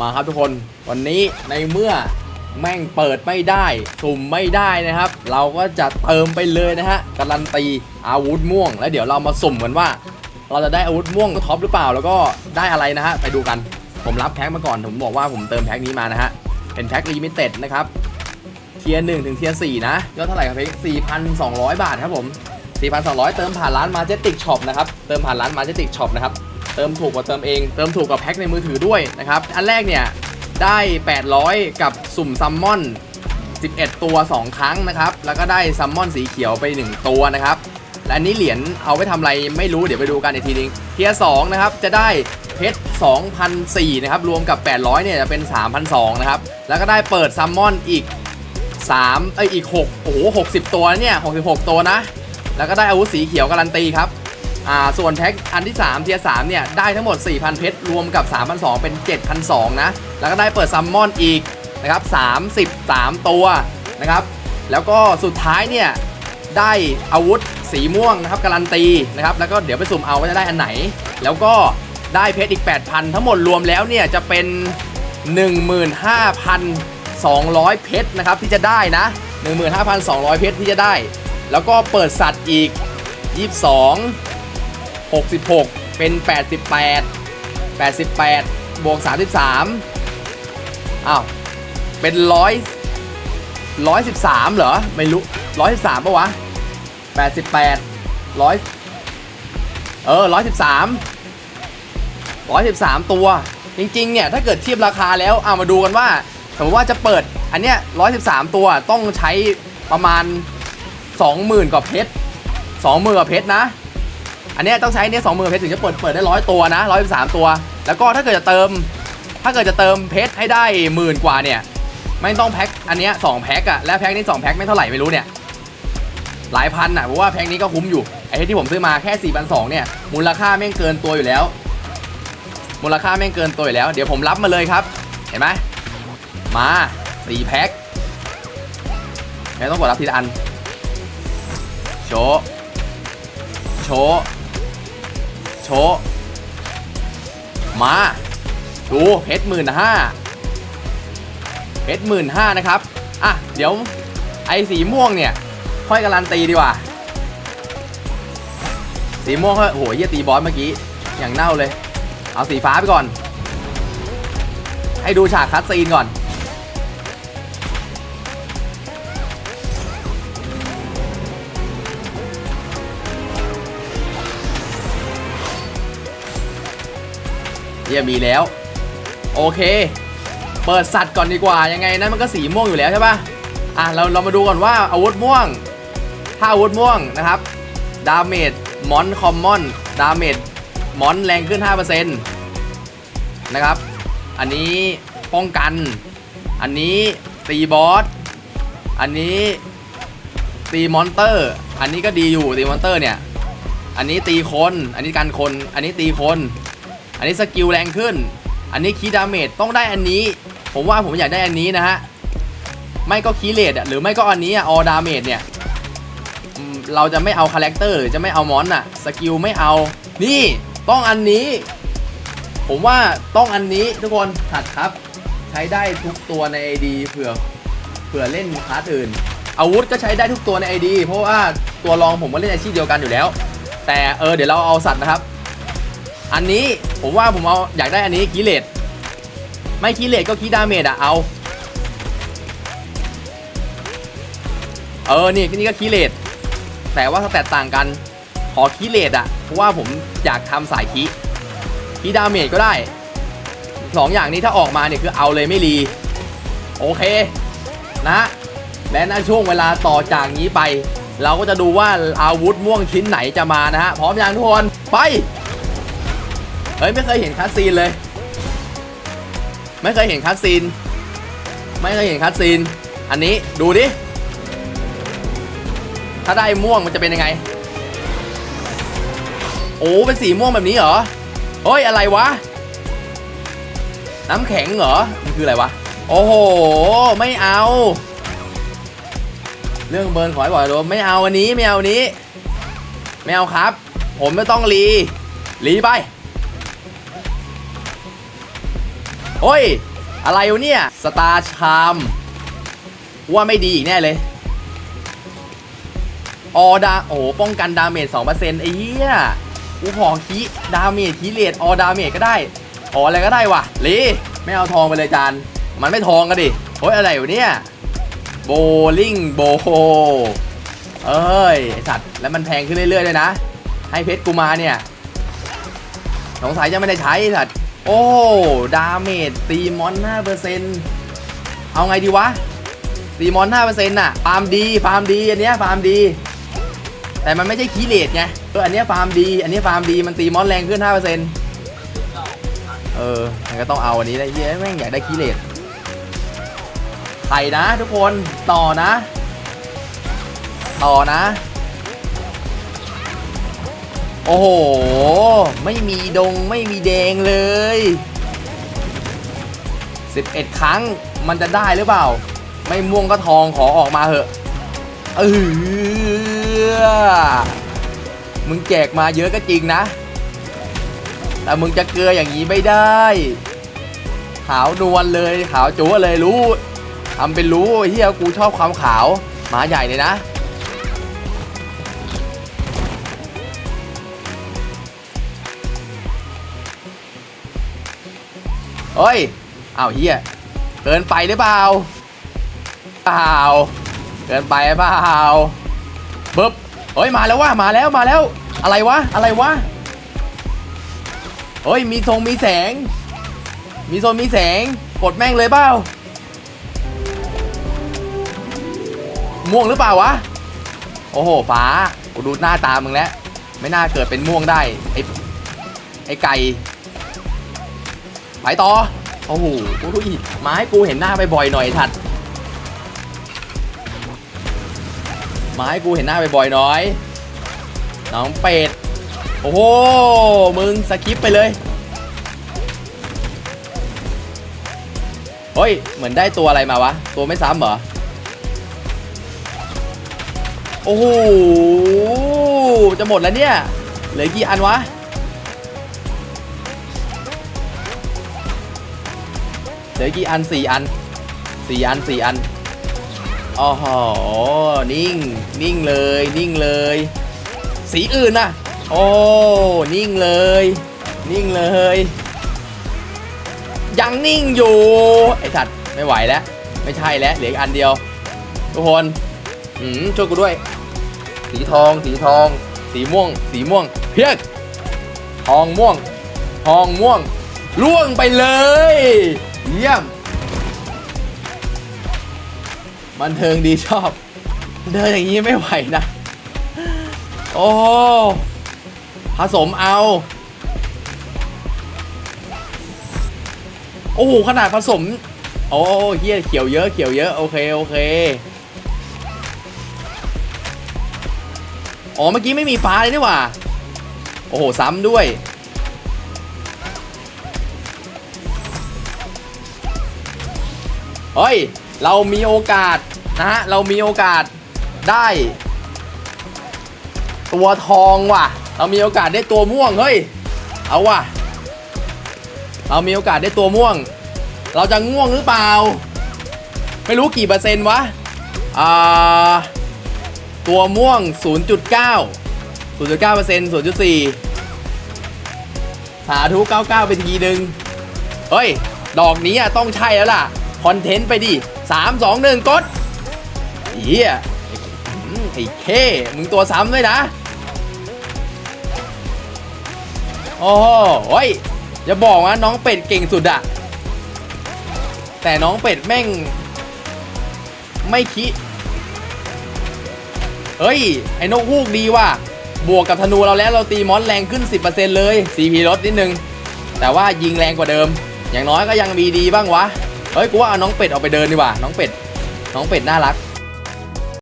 มาครับทุกคนวันนี้ในเมื่อแม่งเปิดไม่ได้ สุ่มไม่ได้นะครับ เราก็จะเติมไปเลยนะฮะการันตีอาวุธม่วง แล้วเดี๋ยวเรามาสุ่มกันว่า เราจะได้อาวุธม่วงท็อปหรือเปล่า แล้วก็ได้อะไรนะฮะไปดูกันผมรับแพ็คมาก่อนผมบอกว่าผมเติมแพ็คนี้มานะฮะเป็นแพ็คลิมิเต็ดนะครับเทียร์หนึ่งถึงเทียร์สี่นะยอดเท่าไหร่ครับพี่สี่พันสองร้อยบาทครับผม4,200เติมผ่านร้าน Majestic Shop นะครับเติมผ่านร้าน Majestic Shop นะครับ เติมถูกกว่าเติมเอง เติมถูกกับแพ็คในมือถือด้วยนะครับ อันแรกเนี่ยได้ 800 กับสุ่มซัมมอน 11 ตัว 2 ครั้งนะครับ แล้วก็ได้ซัมมอนสีเขียวไป 1 ตัวนะครับ และนี้เหรียญเอาไปทำอะไรไม่รู้เดี๋ยวไปดูกันอีกทีนึงเทียร์2นะครับจะได้เพชร2,004นะครับ รวมกับ 800 เนี่ยจะเป็น 3,002นะครับ แล้วก็ได้เปิดซัมมอนอีก 3 เอ้ยอีก 6 โอ้โห 60 ตัวเนี่ย 66 ตัวนะ แล้วก็ได้อาวุธสีเขียวการันตีครับ อ่าส่วนแพ็คอันที่ 3 เทียร์3เนี่ย ได้ทั้งหมด 4,000 เพชร รวมกับ 3,200 เป็น 7,200 นะ แล้วก็ได้เปิดซัมมอนอีกนะครับ33 ตัวนะครับ แล้วก็สุดท้ายเนี่ย ได้อาวุธสีม่วงนะครับการันตีนะครับ แล้วก็เดี๋ยวไปสุ่มเอาว่าจะได้อันไหน แล้วก็ได้เพชรอีก 8,000 ทั้งหมดรวมแล้วเนี่ยจะเป็น 15,200 เพชรนะครับที่จะได้นะ 15,200 เพชรที่จะได้ แล้วก็เปิดสัตว์อีก 22 66 เป็น 88 88 บวก 33 อ้าว เป็นร้อยร้อยสิบสามเหรอ ไม่รู้ร้อยสิบสามปะวะแปดสิบแปดร้อยเออร้อยสิบสามร้อยสิบสามตัว จริง ๆ เนี่ย ถ้าเกิดเทียบราคาแล้วเอามาดูกันว่า สมมติว่าจะเปิดอันเนี้ยร้อยสิบสามตัวต้องใช้ประมาณสองหมื่นกว่าเพชรสองหมื่นกว่าเพชรนะ อันนี้ต้องใช้เนี่ยสองหมื่นเพชรถึงจะเปิดเปิดได้ร้อยตัวนะร้อยสามตัว แล้วก็ถ้าเกิดจะเติม ถ้าเกิดจะเติมเพชรให้ได้หมื่นกว่าเนี่ยไม่ต้องแพ็คอันนี้สองแพ็คอะและแพ็คนี้สองแพ็คไม่เท่าไหร่ไม่รู้เนี่ยหลายพันอะเพราะว่าแพ็คนี้ก็คุ้มอยู่ไอ้ที่ผมซื้อมาแค่4 2 0 0เนี่ยมูลค่าแม่งเกินตัวอยู่แล้ว มูลค่าแม่งเกินตัวอยู่แล้ว เดี๋ยวผมรับมาเลยครับ เห็นไหมมาสี่แพ็คไม่ต้องกดรับทีละอันโชโช ว์มา ดูเพชรหมื่นห้าเพชรหมื่นห้านะครับ อะ เดี๋ยวไอ้สีม่วงเนี่ย ค่อยการันตีดีกว่า สีม่วงค่อยโอ้โหเยี่ยตีบอสเมื่อกี้ อย่างเน่าเลย เอาสีฟ้าไปก่อน ให้ดูฉากคัดซีนก่อน เยี่ยมีแล้ว โอเค เปิดสัตว์ก่อนดีกว่า ยังไงนั้นมันก็สีม่วงอยู่แล้วใช่ปะอะ เราเรามาดูก่อนว่าอาวุธม่วง ถ้าอาวุธม่วงนะครับ ดาเมจมอนคอมมอน ดาเมจมอนแรงขึ้น 5%นะครับ อันนี้ป้องกัน อันนี้ตีบอส อันนี้ตีมอนเตอร์ อันนี้ก็ดีอยู่ตีมอนเตอร์เนี่ย อันนี้ตีคน อันนี้กันคน อันนี้ตีคน นนี้สกิลแรงขึ้น อันนี้คีดาเมจต้องได้อันนี้ ผมว่าผมอยากได้อันนี้นะฮะ ไม่ก็คีเลดหรือไม่ก็อันนี้ออดาเมจเนี่ย เราจะไม่เอาคาแรคเตอร์หรือจะไม่เอามอนอะสกิลไม่เอา นี่ต้องอันนี้ ผมว่าต้องอันนี้ทุกคนถัดครับ ใช้ได้ทุกตัวใน ID เผื่อเผื่อเล่นคลาสอื่น อาวุธก็ใช้ได้ทุกตัวใน ID เพราะว่าตัวรองผมก็เล่นอาชีพเดียวกันอยู่แล้ว แต่เออเดี๋ยวเราเอาสัตว์นะครับ อันนี้ผมว่าผมเอาอยากได้อันนี้คีเลดไม่คีเลดก็คีดาเมจอะเอา เออนี่นี่ก็คีเลดแต่ว่าแตตต่างกัน ขอคีเลดอะเพราะว่าผมอยากทำสายคีคีดาเมจก็ได้สองอย่างนี้ถ้าออกมาเนี่ยคือเอาเลยไม่รี โอเคนะและในช่วงเวลาต่อจากนี้ไป เราก็จะดูว่าอาวุธม่วงชิ้นไหนจะมานะฮะพร้อมยังทุกคนไป เฮ้ย ไม่เคยเห็นคัสซีนเลย ไม่เคยเห็นคัสซีน ไม่เคยเห็นคัสซีน อันนี้ดูดิ ถ้าได้ม่วงมันจะเป็นยังไง โอ้ เป็นสีม่วงแบบนี้เหรอ เฮ้ย อะไรวะ น้ำแข็งเหรอ มันคืออะไรวะ โอ้โห ไม่เอา เรื่องเบิร์นขอให้บอกเลยไม่เอาอันนี้ ไม่เอาอันนี้ ไม่เอาครับ ผมไม่ต้องรี รีไป โอ้ย อะไรวะเนี่ย สตาร์ชามว่าไม่ดีอีกแน่เลย ออดาโอ้ป้องกันดาเมจ2%ไอ้เหี้ยกูขอคีดาเมจคีเลดออดาเมจก็ได้ขออะไรก็ได้ว่ะลีไม่เอาทองไปเลยจานมันไม่ทองกันดิโอ้ยอะไรวะเนี่ยโบลิ่งโบเอ้ยไอสัตว์แล้วมันแพงขึ้นเรื่อยๆเลยนะ ให้เพชรกูมาเนี่ยสงสัยจะไม่ได้ใช้สัตว์ โอ้ ดาเมจตีมอน5%เอาไงดีวะตีมอน5%น่ะฟาร์มดีฟาร์มดีอันเนี้ยฟาร์มดี แต่มันไม่ใช่คีเลดไงเอออันเนี้ยฟาร์มดี อันเนี้ยฟาร์มดีมันตีมอนแรงขึ้น5%เออมันก็ต้องเอาอันนี้ได้เหี้ยแม่งอยากได้คีเลดไข่นะทุกคนต่อนะ ต่อนะ โอ้โห ไม่มีดงไม่มีแดงเลย 11 ครั้งมันจะได้หรือเปล่า ไม่ม่วงก็ทองขอออกมาเหอะเออมึงแจกมาเยอะก็จริงนะ แต่มึงจะเกลืออย่างนี้ไม่ได้ ขาวนวลเลยขาวจั๊วเลยรู้ทำเป็นรู้เฮียกูชอบความขาวหมาใหญ่เลยนะ เฮ้ยเอ้าเฮียเกินไปหรือเปล่าเปล่า เกินไปเปล่าปึ๊บเฮ้ยมาแล้ววะมาแล้วมาแล้ว อะไรวะอะไรวะเฮ้ยมีทรงมีแสง มีโซนมีแสงกดแม่งเลยเปล่าม่วงหรือเปล่าวะ โอ้โหฟ้ากูดูหน้าตามึงแล้ว ไม่น่าเกิดเป็นม่วงได้ ไอ้ไอ้ไก่ ไปต่อ โอ้โหอุ้ยมาให้กูเห็นหน้าไปบ่อยๆหน่อยทัดมาให้กูเห็นหน้าไปบ่อยๆหน่อย น้องเป็ด โอ้โห มึงสคิปไปเลยเฮ้ย เหมือนได้ตัวอะไรมาวะ ตัวไม่ซ้ำเหรอ โอ้โห จะหมดแล้วเนี่ย เหลือกี่อันวะ เหลือกี่อันสี่อันสี่อันสี่อันอ๋อหนิ่ง นิ่งเลย นิ่งเลย สีอื่นน่ะโอ้ นิ่งเลย นิ่งเลย ยังนิ่งอยู่ ไอ้สัตว์ไม่ไหวแล้ว ไม่ใช่แล้ว เหลืออีกอันเดียว ทุกคน อืม ช่วยกูด้วย สีทอง สีทอง สีม่วง สีม่วง เพียกทองม่วง ทองม่วง ล่วงไปเลย เยี่ยม บันเทิงดีชอบ เดินอย่างนี้ไม่ไหวนะ โอ้ผสมเอา โอ้โห ขนาดผสม โอ้เฮียเขียวเยอะเขียวเยอะ โอเค โอเค อ๋อ เมื่อกี้ไม่มีฟ้าเลยนี่หว่า โอ้โห ซ้ำด้วย เฮ้ย เรามีโอกาสนะฮะ เรามีโอกาสได้ ตัวทองว่ะ เรามีโอกาสได้ตัวม่วง เฮ้ย เอาว่ะ เรามีโอกาสได้ตัวม่วง เราจะง่วงหรือเปล่า ไม่รู้กี่เปอร์เซ็นต์วะ อ่า ตัวม่วง 0.9 0.9เปอร์เซ็นต์0.4 สาธุ 99ไปทีนึงเฮ้ย ดอกนี้อะต้องใช่แล้วล่ะ คอนเทนต์ไปดิ3 2 1กดเฮียไอ้เคมึงตัวซ้ำด้วยนะ โอ้โหเฮ้ยอย่าบอกว่าน้องเป็ดเก่งสุดอะแต่น้องเป็ดแม่ง ไม่คิดเฮ้ย ไอ้นกฮูกดีว่ะ บวกกับธนูเราแล้วเราตีมอนแรงขึ้น 10%เลย CP ลดนิดนึง แต่ว่ายิงแรงกว่าเดิม อย่างน้อยก็ยังมีดีบ้างวะ เฮ้ยกูว่าเอาน้องเป็ดออกไปเดินดีกว่า น้องเป็ด น้องเป็ดน่ารัก